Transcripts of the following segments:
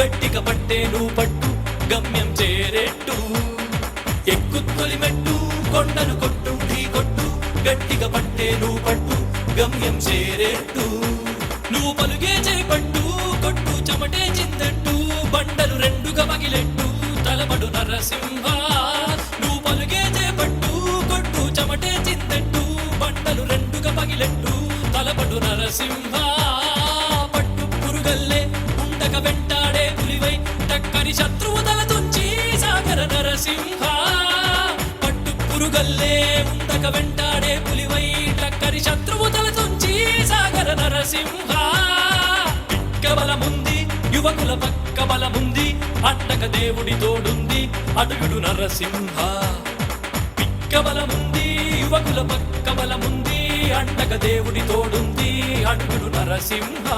గట్టిగా పట్టే నువ్వు పట్టు గమ్యం చేరేట్టు. ఎక్కు తొలిమెట్టు కొండను కొట్టు ఢీ కొట్టు. గట్టిగా పట్టే నువ్వు పట్టు గమ్యం చేరేట్టు. నువ్వు పలుగే చేపట్టు కొట్టు చెమటే చిందట్టు. బండలు రెండుగా మగిలెట్టు తలబడు నరసింహ. నువ్వు పలుగే చేపట్టు కొట్టు చెమటే చిందట్టు. బండలు రెండుగా మగిలెట్టు తలబడు నరసింహ. పట్టు పురుగల్లే ఉండక వెంట పులివై దక్కని శత్రువు తుంచి సాగర నరసింహ. పట్టు పురుగల్లే ఉండక వెంటాడే పులివై దక్కని శత్రువు తుంచి సాగర నరసింహ. బలముంది యువకుల పక్క బలముంది అట్టక దేవుడి తోడుంది అడుగుడు నరసింహ. పిక్క బలముంది యువకుల పక్క బలముంది అండక దేవుడి తోడుంది అడుగుడు నరసింహ.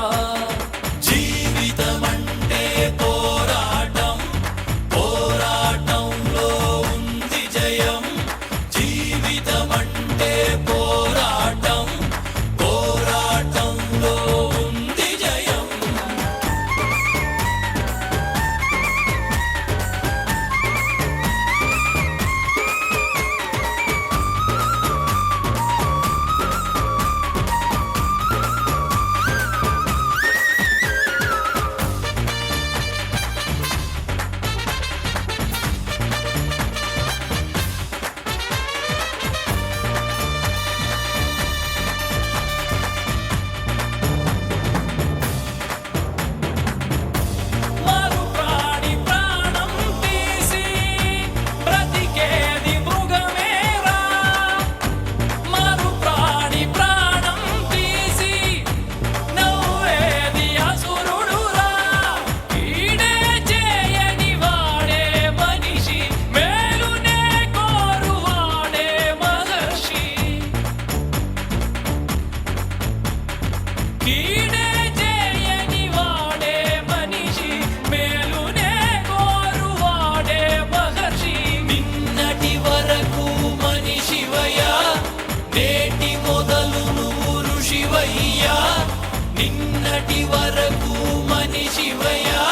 నిన్నటి వరకు మనిషివయ్యా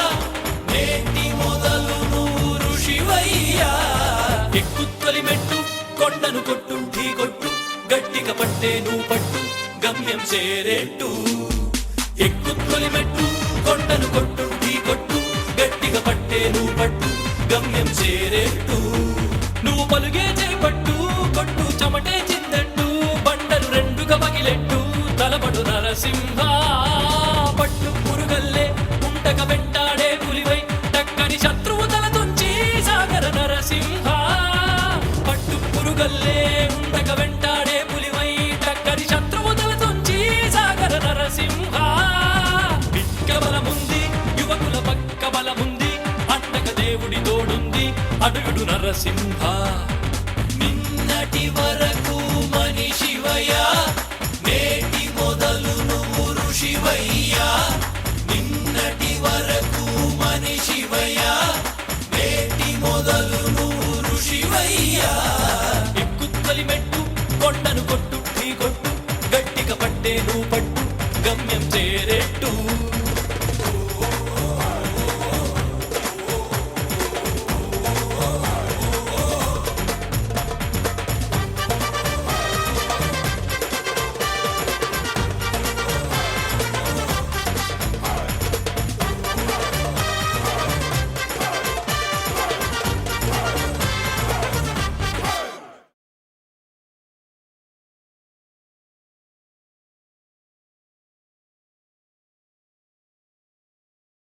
నేటి మొదలు నువ్వు ఋషివయ్యా. ఎక్కు తొలిమెట్టు కొండను కొట్టు ఢీ కొట్టు గట్టిగా పట్టే నువ్వు పట్టు. గమ్యం చేరేట్టు. ఎక్కు తొలిమెట్టు కొండను కొట్టు ఢీ కొట్టు గట్టిగా పట్టే నువ్వు పట్టు గమ్యం చేరేట్టు. నువ్వు పలుగే చేపట్టు కొట్టు చెమటే చిందట్టు బండలు రెండుగా పగిలెట్టు తలపడు నరసింహ నరసింహ. నిన్నటి వరకు మనిషివయ్యా నేటి మొదలు నువ్వు ఋషివయ్యా. నిన్నటి వరకు మనిషివయ్యా నేటి మొదలు నువ్వు ఋషివయ్యా. ఎక్కుత్తలి మెట్టు కొండను కొట్టు ఢీ కొట్టు గట్టిగా పట్టే నువ్వు పట్టు గమ్యం చే